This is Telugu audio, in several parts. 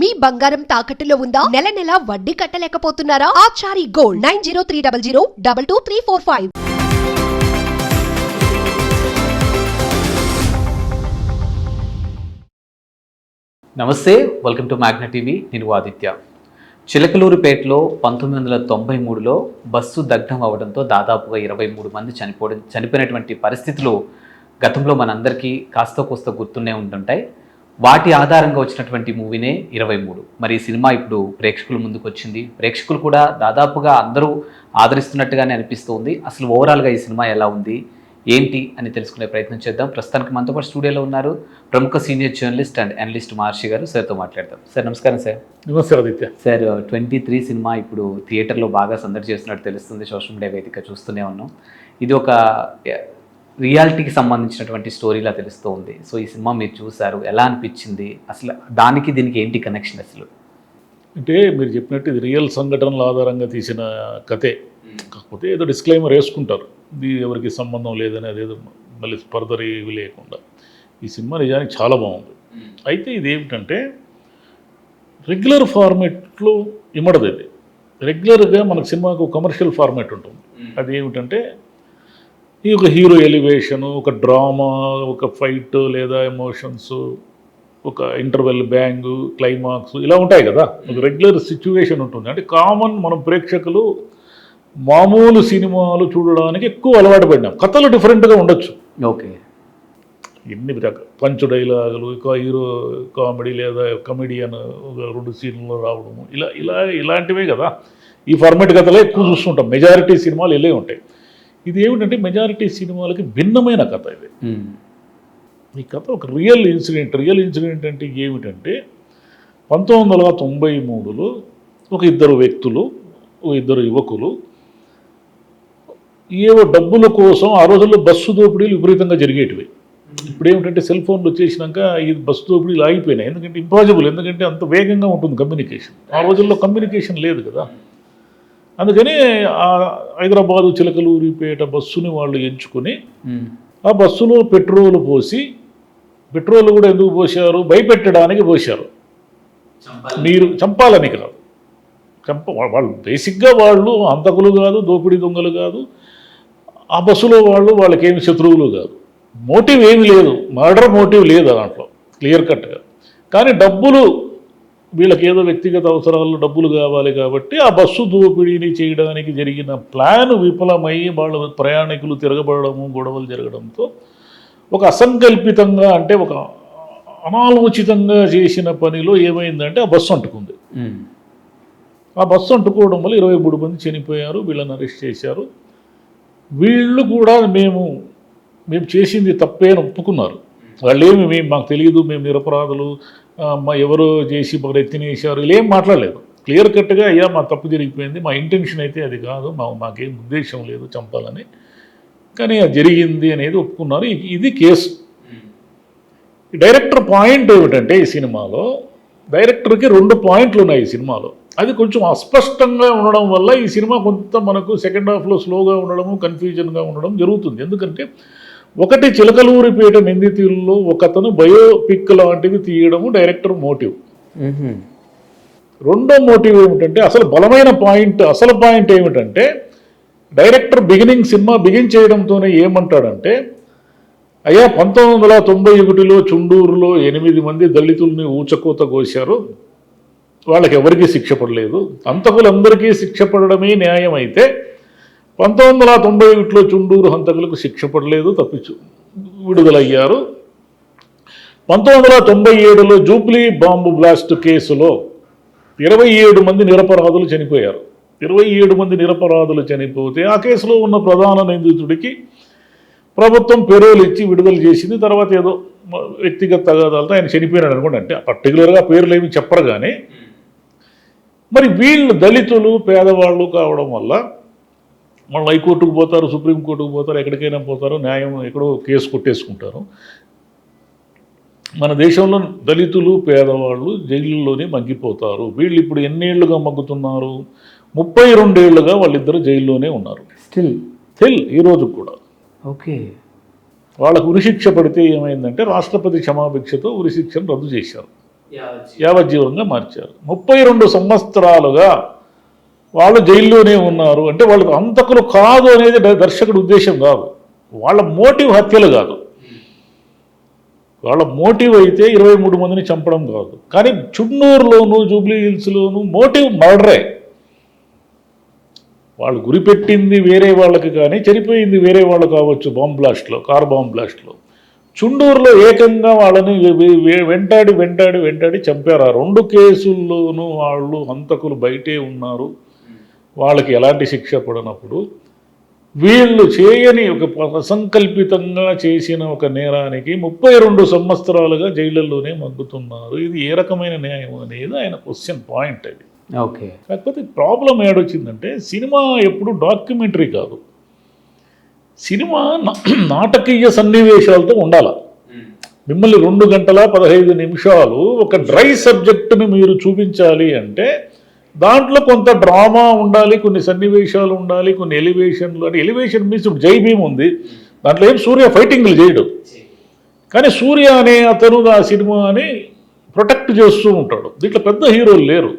మీ బంగారం తాకట్టులో ఉందా? నెల నెల వడ్డీ కట్టలేకపోతున్నారా? Achari gold nine zero three double zero double two three four five. నమస్తే వెల్కమ్ టు మ్యాగ్న టీవీ. నేను ఆదిత్య. చిలకలూరుపేటలో పంతొమ్మిది వందల తొంభై మూడులో బస్సు దగ్ధం అవడంతో దాదాపుగా ఇరవై మూడు మంది చనిపోవడం చనిపోయినటువంటి పరిస్థితులు గతంలో మనందరికీ కాస్త కోస్త గుర్తునే ఉంటుంటాయి. వాటి ఆధారంగా వచ్చినటువంటి మూవీనే ఇరవై మూడు. మరి ఈ సినిమా ఇప్పుడు ప్రేక్షకుల ముందుకు వచ్చింది. ప్రేక్షకులు కూడా దాదాపుగా అందరూ ఆదరిస్తున్నట్టుగానే అనిపిస్తుంది. అసలు ఓవరాల్గా ఈ సినిమా ఎలా ఉంది? ఏంటి అని తెలుసుకునే ప్రయత్నం చేద్దాం. ప్రస్తుతానికి మనతో పాటు స్టూడియోలో ఉన్నారు ప్రముఖ senior journalist and analyst Maharshi గారు. సార్తో మాట్లాడతాం సార్ నమస్కారం సార్. నమస్తే Aditya. Sir twenty three cinema ఇప్పుడు థియేటర్లో బాగా సందడి చేస్తున్నట్టు తెలుస్తుంది. సోషల్ మీడియా వేదిక చూస్తూనే ఉన్నాం. ఇది ఒక రియాలిటీకి సంబంధించినటువంటి స్టోరీలా తెలుస్తూ ఉంది సో ఈ సినిమా మీరు చూసారు ఎలా అనిపించింది? అసలు దానికి దీనికి ఏంటి కనెక్షన్ అసలు? అంటే మీరు చెప్పినట్టు ఇది రియల్ సంఘటనల ఆధారంగా తీసిన కథే. కాకపోతే ఏదో డిస్క్లైమర్ వేసుకుంటారు. ఇది ఎవరికి సంబంధం లేదని అదేదో మళ్ళీ ఫర్దర్ ఇవి లేకుండా. ఈ సినిమా నిజానికి చాలా బాగుంది. అయితే ఇది ఏమిటంటే రెగ్యులర్ ఫార్మేట్లో ఇమ్మడదు ఇది రెగ్యులర్గా మనకు సినిమాకు కమర్షియల్ ఫార్మేట్ ఉంటుంది. అది ఏమిటంటే ఈ ఒక హీరో ఎలివేషను ఒక డ్రామా ఒక ఫైట్ లేదా ఎమోషన్స్ ఒక ఇంటర్వెల్ బ్యాంగ్ క్లైమాక్స్ ఇలా ఉంటాయి కదా. ఒక రెగ్యులర్ సిచ్యువేషన్ ఉంటుంది. అంటే కామన్ మనం ప్రేక్షకులు మామూలు సినిమాలు చూడడానికి ఎక్కువ అలవాటు పడినాం. కథలు డిఫరెంట్గా ఉండొచ్చు. ఓకే. ఎన్ని పంచు డైలాగులు ఒక హీరో కామెడీ లేదా కమెడియన్ ఒక రెండు సీన్లు రావడము ఇలా ఇలా ఇలాంటివే కదా. ఈ ఫార్మేట్ కథలే ఎక్కువ చూస్తుంటాం. మెజారిటీ సినిమాలు వెళ్ళే ఉంటాయి. ఇది ఏమిటంటే మెజారిటీ సినిమాలకి భిన్నమైన కథ ఇది. ఈ కథ ఒక రియల్ ఇన్సిడెంట్. రియల్ ఇన్సిడెంట్ అంటే ఏమిటంటే పంతొమ్మిది వందల తొంభై మూడులో ఒక ఇద్దరు వ్యక్తులు ఒక ఇద్దరు యువకులు ఏవో డబ్బుల కోసం ఆ రోజుల్లో బస్సు దోపిడీలు విపరీతంగా జరిగేటివి. ఇప్పుడు ఏమిటంటే సెల్ ఫోన్లు వచ్చేసినాక ఈ బస్సు దోపిడీలు ఆగిపోయినాయి. ఎందుకంటే ఇంపాసిబుల్ ఎందుకంటే అంత వేగంగా ఉంటుంది కమ్యూనికేషన్ ఆ రోజుల్లో కమ్యూనికేషన్ లేదు కదా. అందుకని ఆ హైదరాబాదు చిలకలూరిపేట బస్సుని వాళ్ళు ఎంచుకొని ఆ బస్సులో పెట్రోల్ పోసి పెట్రోల్ కూడా ఎందుకు పోసారు భయపెట్టడానికి పోశారు. మీరు చంపాలని కాదు. చంప వాళ్ళు బేసిక్గా వాళ్ళు హంతకులు కాదు దోపిడీ దొంగలు కాదు. ఆ బస్సులో వాళ్ళు వాళ్ళకేమి శత్రువులు కాదు. మోటివ్ ఏమి లేదు. మర్డర్ మోటివ్ లేదు దాంట్లో. క్లియర్ కట్గా. కానీ డబ్బులు వీళ్ళకి ఏదో వ్యక్తిగత అవసరాలు డబ్బులు కావాలి కాబట్టి ఆ బస్సు దోపిడీని చేయడానికి జరిగిన ప్లాన్ విఫలమై వాళ్ళ ప్రయాణికులు తిరగబడము గొడవలు జరగడంతో ఒక అసంకల్పితంగా అంటే ఒక అనాలోచితంగా చేసిన పనిలో ఏమైందంటే ఆ బస్సు అంటుకుంది. ఆ బస్సు అంటుకోవడం వల్ల ఇరవై మూడు మంది చనిపోయారు వీళ్ళని అరెస్ట్ చేశారు. వీళ్ళు కూడా మేము మేము చేసింది తప్పే అని ఒప్పుకున్నారు. వాళ్ళు ఏమి మేము మాకు తెలియదు మేము నిరపరాధులు మా ఎవరు చేసి మరి ఎత్తినేసారు ఇలా ఏం మాట్లాడలేదు క్లియర్ కట్గా అయ్యా మా తప్పు జరిగిపోయింది మా ఇంటెన్షన్ అయితే అది కాదు మా మాకేం ఉద్దేశం లేదు చంపాలని. కానీ అది జరిగింది అనేది ఒప్పుకున్నారు. ఇది కేసు. డైరెక్టర్ పాయింట్ ఏమిటంటే ఈ సినిమాలో డైరెక్టర్కి రెండు పాయింట్లు ఉన్నాయి ఈ సినిమాలో. అది కొంచెం అస్పష్టంగా ఉండడం వల్ల ఈ సినిమా కొంత మనకు సెకండ్ హాఫ్లో స్లోగా ఉండడము కన్ఫ్యూజన్గా ఉండడం జరుగుతుంది. ఎందుకంటే ఒకటి చిలకలూరిపేట నిందితుల్లో ఒకతను బయోపిక్ లాంటివి తీయడము డైరెక్టర్ మోటివ్. రెండో మోటివ్ ఏమిటంటే అసలు బలమైన పాయింట్ అసలు పాయింట్ ఏమిటంటే డైరెక్టర్ బిగినింగ్ సినిమా బిగిన్ చేయడంతోనే ఏమంటాడంటే అయ్యా పంతొమ్మిది వందల తొంభై ఒకటిలో చుండూరులో ఎనిమిది మంది దళితుల్ని ఊచకోత కోశారు. వాళ్ళకి ఎవరికీ శిక్ష పడలేదు. హంతకులందరికీ శిక్ష పడడమే న్యాయం అయితే పంతొమ్మిది వందల తొంభై ఒకటిలో చుండూరు హంతకులకు శిక్ష పడలేదు తప్పించు విడుదలయ్యారు. పంతొమ్మిది వందల తొంభై ఏడులో జూబ్లీ బాంబు బ్లాస్ట్ కేసులో ఇరవై ఏడు మంది నిరపరాధులు చనిపోయారు. ఇరవై ఏడు మంది నిరపరాధులు చనిపోతే ఆ కేసులో ఉన్న ప్రధాన నిందితుడికి ప్రభుత్వం పెరోలు ఇచ్చి విడుదల చేసింది. తర్వాత ఏదో వ్యక్తిగత తగాదాలతో ఆయన చనిపోయినాడు అనుకోండి. అంటే పర్టికులర్గా పేర్లు ఏమి చెప్పరు కానీ మరి వీళ్ళు దళితులు పేదవాళ్ళు కావడం వల్ల వాళ్ళు హైకోర్టుకు పోతారు సుప్రీంకోర్టుకు పోతారు ఎక్కడికైనా పోతారు న్యాయం ఎక్కడో కేసు కొట్టేసుకుంటారు. మన దేశంలో దళితులు పేదవాళ్ళు జైలులోనే మగ్గిపోతారు. వీళ్ళు ఇప్పుడు ఎన్నేళ్ళుగా మగ్గుతున్నారు? ముప్పై రెండేళ్ళుగా వాళ్ళిద్దరు జైల్లోనే ఉన్నారు. స్టిల్ స్టిల్ ఈ రోజు కూడా. ఓకే వాళ్ళకు ఉరిశిక్ష పడితే ఏమైందంటే రాష్ట్రపతి క్షమాభిక్షతో ఉరిశిక్షను రద్దు చేశారు. యావజ్జీవంగా మార్చారు. ముప్పై రెండు సంవత్సరాలుగా వాళ్ళు జైల్లోనే ఉన్నారు. అంటే వాళ్ళు అంతకులు కాదు అనేది దర్శకుడు దర్శకుడి ఉద్దేశం కాదు. వాళ్ళ మోటివ్ హత్యలు కాదు. వాళ్ళ మోటివ్ అయితే ఇరవై మూడు మందిని చంపడం కాదు. కానీ చున్నూరులోను జూబ్లీ హిల్స్లోను మోటివ్ మర్డరే. వాళ్ళు గురిపెట్టింది వేరే వాళ్ళకి కానీ చనిపోయింది వేరే వాళ్ళు కావచ్చు బాంబ్ బ్లాస్ట్లో కార్ బాంబ్ బ్లాస్ట్లో. చుండూరులో ఏకంగా వాళ్ళని వెంటాడి వెంటాడి వెంటాడి చంపారు. ఆ రెండు కేసుల్లోనూ వాళ్ళు హంతకులు బయటే ఉన్నారు. వాళ్ళకి ఎలాంటి శిక్ష పడినప్పుడు వీళ్ళు చేయని ఒక అసంకల్పితంగా చేసిన ఒక నేరానికి ముప్పై రెండు సంవత్సరాలుగా జైళ్ళల్లోనే మగ్గుతున్నారు. ఇది ఏ రకమైన న్యాయం అనేది ఆయన క్వశ్చన్ పాయింట్ అది. ఓకే. కాకపోతే ప్రాబ్లం ఏడొచ్చిందంటే సినిమా ఎప్పుడు డాక్యుమెంటరీ కాదు. సినిమా నాటకీయ సన్నివేశాలతో ఉండాల. మిమ్మల్ని రెండు గంటల పదహైదు నిమిషాలు ఒక డ్రై సబ్జెక్టుని మీరు చూపించాలి అంటే దాంట్లో కొంత డ్రామా ఉండాలి కొన్ని సన్నివేశాలు ఉండాలి కొన్ని ఎలివేషన్లు అంటే ఎలివేషన్ మీన్స్ ఇప్పుడు జై భీమ్ ఉంది. దాంట్లో ఏం సూర్య ఫైటింగ్లు చేయడు. కానీ సూర్య అనే అతను ఆ సినిమాని ప్రొటెక్ట్ చేస్తూ ఉంటాడు. దీంట్లో పెద్ద హీరోలు లేరు.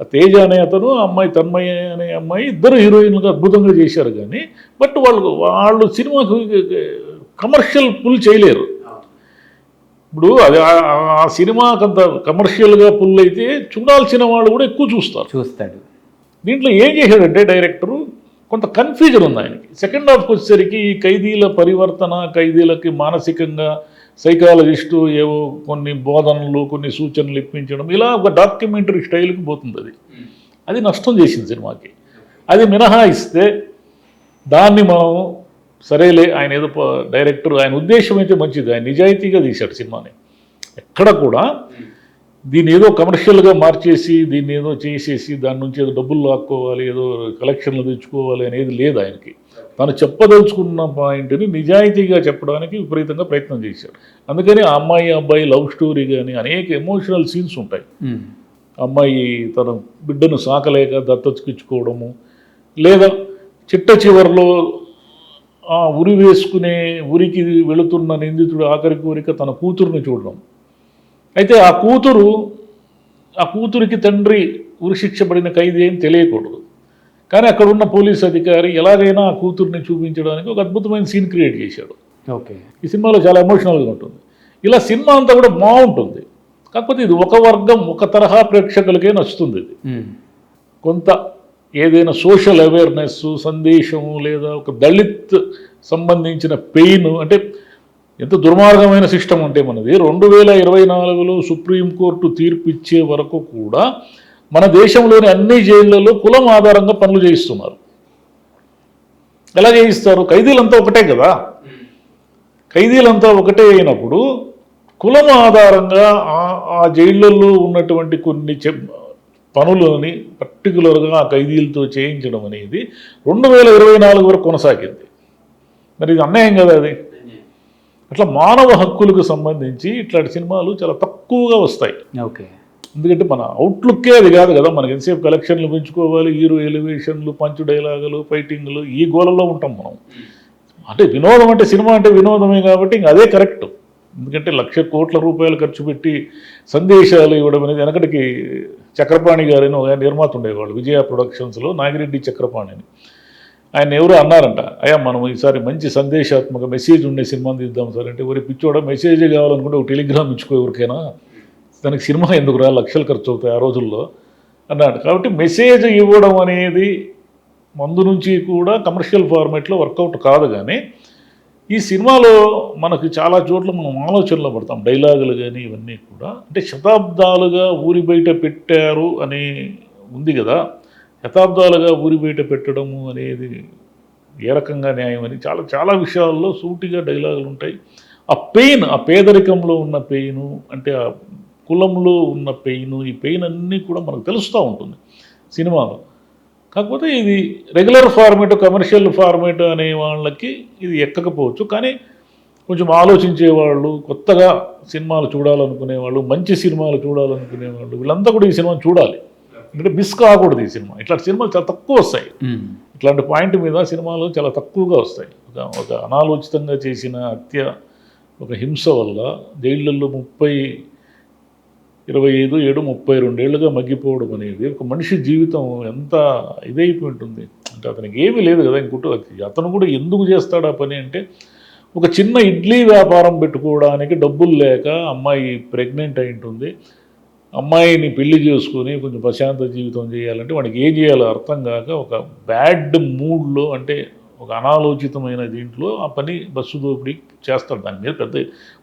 ఆ తేజ అనే అతను అమ్మాయి తన్మయ్య అనే అమ్మాయి ఇద్దరు హీరోయిన్లుగా అద్భుతంగా చేశారు కానీ బట్ వాళ్ళు వాళ్ళు సినిమాకు కమర్షియల్ పుల్ చేయలేరు. ఇప్పుడు అది ఆ- సినిమాకి అంత కమర్షియల్గా పుల్ అయితే చూడాల్సిన వాళ్ళు కూడా ఎక్కువ చూస్తారు. చూస్తాడు. దీంట్లో ఏం చేశాడంటే డైరెక్టరు కొంత కన్ఫ్యూజన్ ఉంది ఆయనకి. సెకండ్ హాఫ్కి వచ్చేసరికి ఈ ఖైదీల పరివర్తన ఖైదీలకి మానసికంగా సైకాలజిస్టు ఏవో కొన్ని బోధనలు కొన్ని సూచనలు ఇప్పించడం ఇలా ఒక డాక్యుమెంటరీ స్టైల్కి పోతుంది అది. అది నష్టం చేసింది సినిమాకి. అది మినహాయిస్తే దాన్ని మనం సరేలే ఆయన ఏదో డైరెక్టర్ ఆయన ఉద్దేశం అయితే మంచిది ఆయన నిజాయితీగా తీశాడు సినిమాని. ఎక్కడ కూడా దీన్ని ఏదో కమర్షియల్గా మార్చేసి దీన్ని ఏదో చేసేసి దాని నుంచి ఏదో డబ్బులు లాక్కోవాలి ఏదో కలెక్షన్లు తెచ్చుకోవాలి అనేది లేదు ఆయనకి. తను చెప్పదలుచుకున్న పాయింట్ని నిజాయితీగా చెప్పడానికి విపరీతంగా ప్రయత్నం చేశాడు. అందుకని ఆ అమ్మాయి అబ్బాయి లవ్ స్టోరీ కానీ అనేక ఎమోషనల్ సీన్స్ ఉంటాయి. అమ్మాయి తన బిడ్డను సాకలేక దత్తచుకించుకోవడము లేదా చిట్ట చివరిలో ఆ ఉరి వేసుకునే ఉరికి వెళుతున్న నిందితుడు ఆఖరి కోరిక తన కూతురుని చూడడం. అయితే ఆ కూతురు ఆ కూతురికి తండ్రి ఉరిశిక్ష పడిన ఖైదీ ఏం తెలియకూడదు. కానీ అక్కడ ఉన్న పోలీస్ అధికారి ఎలాగైనా ఆ కూతుర్ని చూపించడానికి ఒక అద్భుతమైన సీన్ క్రియేట్ చేశాడు. ఓకే. ఈ సినిమాలో చాలా ఎమోషనల్గా ఉంటుంది. ఇలా సినిమా అంతా కూడా బాగుంటుంది. కాకపోతే ఇది ఒక వర్గం ఒక తరహా ప్రేక్షకులకే నచ్చుతుంది ఇది. కొంత ఏదైనా సోషల్ అవేర్నెస్ సందేశము లేదా ఒక దళిత్ సంబంధించిన పెయిన్ అంటే ఎంత దుర్మార్గమైన సిస్టమ్ అంటే మనది. రెండు వేల ఇరవై నాలుగులో సుప్రీంకోర్టు తీర్పు ఇచ్చే వరకు కూడా మన దేశంలోని అన్ని జైళ్ళలో కులం ఆధారంగా పనులు చేయిస్తున్నారు. ఎలా చేయిస్తారు? ఖైదీలంతా ఒకటే కదా? ఖైదీలంతా ఒకటే అయినప్పుడు కులం ఆధారంగా ఆ- జైళ్ళలో జైళ్ళల్లో ఉన్నటువంటి కొన్ని పనులని పర్టికులర్గా ఆ ఖైదీలతో చేయించడం అనేది రెండు వేల ఇరవై నాలుగు వరకు కొనసాగింది. మరి ఇది అన్యాయం కదా అది? అట్లా మానవ హక్కులకు సంబంధించి ఇట్లాంటి సినిమాలు చాలా తక్కువగా వస్తాయి. ఓకే. ఎందుకంటే మన అవుట్లుక్కే అది కాదు కదా. మనకి ఎంతసేపు కలెక్షన్లు పెంచుకోవాలి హీరో ఎలివేషన్లు పంచు డైలాగులు ఫైటింగ్లు ఈ గోలలో ఉంటాం మనం. అంటే వినోదం అంటే సినిమా అంటే వినోదమే కాబట్టి ఇంక అదే కరెక్ట్ ఎందుకంటే లక్ష కోట్ల రూపాయలు ఖర్చు పెట్టి సందేశాలు ఇవ్వడం అనేది వెనకటికి చక్రపాణి గారిని ఒక నిర్మాత ఉండేవాళ్ళు విజయ ప్రొడక్షన్స్లో నాగిరెడ్డి చక్రపాణి అని ఆయన ఎవరో అన్నారంట అయ్యా మనం ఈసారి మంచి సందేశాత్మక మెసేజ్ ఉండే సినిమాని తీద్దాం సార్. అంటే ఎవరి పిచ్చోడ మెసేజ్ కావాలనుకుంటే ఒక టెలిగ్రామ్ ఇచ్చుకో ఎవరికైనా. దానికి సినిమా ఎందుకు రా లక్షలు ఖర్చు అవుతాయి ఆ రోజుల్లో. అన్నాడు. కాబట్టి మెసేజ్ ఇవ్వడం అనేది ముందు నుంచి కూడా కమర్షియల్ ఫార్మేట్లో వర్కౌట్ కాదు కానీ ఈ సినిమాలో మనకు చాలా చోట్ల మనం ఆలోచనలో పడతాం. డైలాగులు కానీ ఇవన్నీ కూడా. అంటే శతాబ్దాలుగా ఊరి బయట పెట్టారు అని ఉంది కదా. శతాబ్దాలుగా ఊరి బయట పెట్టడము అనేది ఏ రకంగా న్యాయం అని చాలా చాలా విషయాల్లో సూటిగా డైలాగులు ఉంటాయి. ఆ పెయిన్ ఆ పేదరికంలో ఉన్న పెయిన్ అంటే ఆ కులంలో ఉన్న పెయిన్ ఈ పెయిన్ అన్నీ కూడా మనకు తెలుస్తూ ఉంటుంది సినిమాలో. కాకపోతే ఇది రెగ్యులర్ ఫార్మేట్ కమర్షియల్ ఫార్మేట్ అనే వాళ్ళకి ఇది ఎక్కకపోవచ్చు. కానీ కొంచెం ఆలోచించే వాళ్ళు కొత్తగా సినిమాలు చూడాలనుకునే వాళ్ళు మంచి సినిమాలు చూడాలనుకునే వాళ్ళు వీళ్ళంతా కూడా ఈ సినిమాని చూడాలి. ఎందుకంటే మిస్ కాకూడదు ఈ సినిమా. ఇట్లాంటి సినిమాలు చాలా తక్కువ వస్తాయి. ఇట్లాంటి పాయింట్ మీద సినిమాలు చాలా తక్కువగా వస్తాయి. ఒక ఒక అనాలోచితంగా చేసిన హత్య ఒక హింస వల్ల జైళ్ళల్లో ముప్పై ఇరవై ఐదు ఏడు ముప్పై రెండేళ్ళుగా మగ్గిపోవడం అనేది ఒక మనిషి జీవితం ఎంత ఇదైపోయి ఉంటుంది అంటే అతనికి ఏమీ లేదు కదా ఇంకోటి అతను కూడా ఎందుకు చేస్తాడు ఆ పని అంటే ఒక చిన్న ఇడ్లీ వ్యాపారం పెట్టుకోవడానికి డబ్బులు లేక అమ్మాయి ప్రెగ్నెంట్ అయి ఉంటుంది అమ్మాయిని పెళ్ళి చేసుకుని కొంచెం ప్రశాంత జీవితం చేయాలంటే వాడికి ఏం చేయాలో అర్థం కాక ఒక బ్యాడ్ మూడ్లో అంటే ఒక అనాలోచితమైన దీంట్లో ఆ పని బస్సు దోపిడీ చేస్తాడు. దాని మీద పెద్ద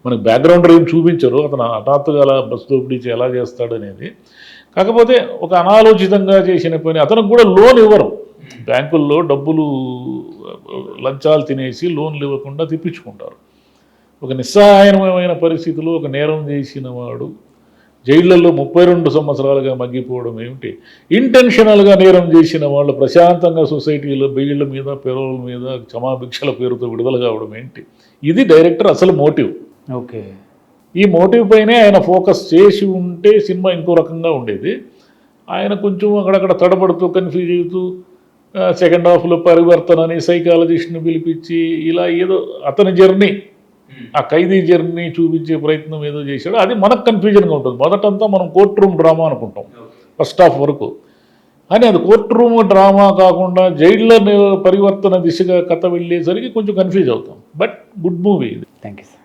మనకి బ్యాక్గ్రౌండ్ ఏం చూపించరు. అతను హఠాత్తుగా అలా బస్సు దోపిడీ ఎలా చేస్తాడు అనేది. కాకపోతే ఒక అనాలోచితంగా చేసిన పని అతనికి కూడా లోన్ ఇవ్వరు. బ్యాంకుల్లో డబ్బులు లంచాలు తినేసి లోన్లు ఇవ్వకుండా తెప్పించుకుంటారు. ఒక నిస్సహాయమైన పరిస్థితిలో ఒక నేరం చేసిన వాడు జైళ్ళల్లో ముప్పై రెండు సంవత్సరాలుగా మగ్గిపోవడం ఏమిటి? ఇంటెన్షనల్గా నేరం చేసిన వాళ్ళు ప్రశాంతంగా సొసైటీలో బెయిళ్ళ మీద పెరోల మీద క్షమాభిక్షల పేరుతో విడుదల కావడం ఏంటి? ఇది డైరెక్టర్ అసలు మోటివ్. ఓకే. ఈ మోటివ్ పైనే ఆయన ఫోకస్ చేసి ఉంటే సినిమా ఇంకో రకంగా ఉండేది. ఆయన కొంచెం అక్కడక్కడ తడబడుతూ కన్ఫ్యూజ్ అవుతూ సెకండ్ హాఫ్లో పరివర్తనని సైకాలజిస్ట్ని పిలిపించి ఇలా ఏదో అతని జర్నీ. ఆ ఖైదీ జర్నీ చూపించే ప్రయత్నం ఏదో చేశాడు అది మనకు కన్ఫ్యూజన్గా ఉంటుంది. మొదటంతా మనం కోర్ట్ రూమ్ డ్రామా అనుకుంటాం ఫస్ట్ హాఫ్ వరకు. కానీ అది కోర్ట్ రూమ్ డ్రామా కాకుండా జైళ్ళ పరివర్తన దిశగా కథ వెళ్ళేసరికి కొంచెం కన్ఫ్యూజ్ అవుతాం. బట్ గుడ్ మూవీ ఇది. Thank you sir.